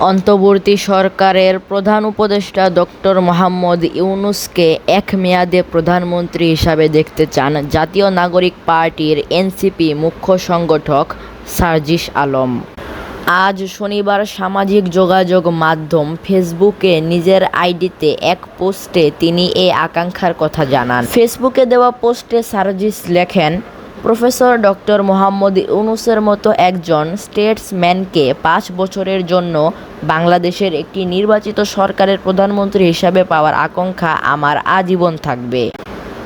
অন্তর্বর্তী সরকারের প্রধান উপদেষ্টা ডক্টর মোহাম্মদ ইউনুসকে এক মেয়াদে প্রধানমন্ত্রী হিসাবে দেখতে চান জাতীয় নাগরিক পার্টির এনসিপি মুখ্য সংগঠক সার্জিস আলম। আজ শনিবার সামাজিক যোগাযোগ মাধ্যম ফেসবুকে নিজের আইডিতে এক পোস্টে তিনি এই আকাঙ্ক্ষার কথা জানান। ফেসবুকে দেওয়া পোস্টে সার্জিস লেখেন প্রফেসর ডক্টর মোহাম্মদ ইউনুসের মতো একজন স্টেটসম্যানকে পাঁচ বছরের জন্য বাংলাদেশের একটি নির্বাচিত সরকারের প্রধানমন্ত্রী হিসাবে পাওয়ার আকাঙ্ক্ষা আমার আজীবন থাকবে।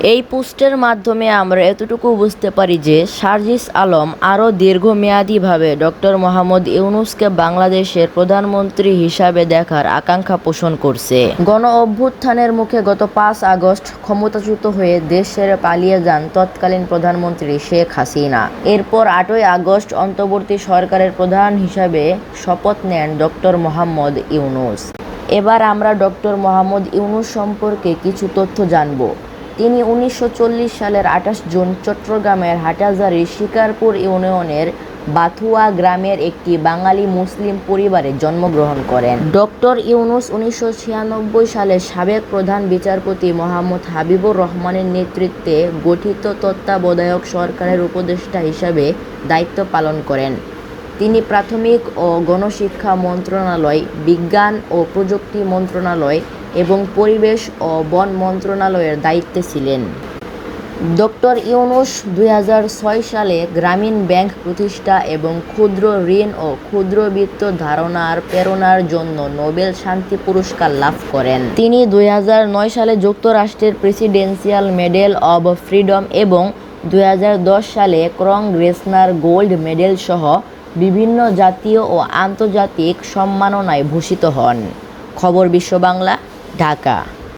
এই পোস্টের মাধ্যমে আমরা এতটুকু বুঝতে পারি যে সার্জিস আলম আরও দীর্ঘমেয়াদীভাবে ডক্টর মোহাম্মদ ইউনুসকে বাংলাদেশের প্রধানমন্ত্রী হিসাবে দেখার আকাঙ্ক্ষা পোষণ করছে। গণ অভ্যুত্থানের মুখে গত পাঁচ আগস্ট ক্ষমতাচ্যুত হয়ে দেশ ছেড়ে পালিয়ে যান তৎকালীন প্রধানমন্ত্রী শেখ হাসিনা। এরপর আটই আগস্ট অন্তর্বর্তী সরকারের প্রধান হিসাবে শপথ নেন ডক্টর মোহাম্মদ ইউনুস। এবার আমরা ডক্টর মোহাম্মদ ইউনুস সম্পর্কে কিছু তথ্য জানব। তিনি উনিশশো চল্লিশ সালের আঠাশ জুন চট্টগ্রামের হাটাজারির শিকারপুর ইউনিয়নের বাথুয়া গ্রামের একটি বাঙালি মুসলিম পরিবারে জন্মগ্রহণ করেন। ডক্টর ইউনুস উনিশশো ছিয়ানব্বই সালে সাবেক প্রধান বিচারপতি মোহাম্মদ হাবিবুর রহমানের নেতৃত্বে গঠিত তত্ত্বাবধায়ক সরকারের উপদেষ্টা হিসাবে দায়িত্ব পালন করেন। তিনি প্রাথমিক ও গণশিক্ষা মন্ত্রণালয়, বিজ্ঞান ও প্রযুক্তি মন্ত্রণালয় এবং পরিবেশ ও বন মন্ত্রণালয়ের দায়িত্বে ছিলেন। ডক্টর ইউনুস দুই হাজার ছয় সালে গ্রামীণ ব্যাংক প্রতিষ্ঠা এবং ক্ষুদ্র ঋণ ও ক্ষুদ্রবিত্ত ধারণার প্রেরণার জন্য নোবেল শান্তি পুরস্কার লাভ করেন। তিনি দু হাজার নয় সালে যুক্তরাষ্ট্রের প্রেসিডেন্সিয়াল মেডেল অব ফ্রিডম এবং দু হাজার দশ সালে ক্রং গ্রেসনার গোল্ড মেডেল সহ বিভিন্ন জাতীয় ও আন্তর্জাতিক সম্মাননায় ভূষিত হন। খবর বিশ্ব বাংলা ঢাকা।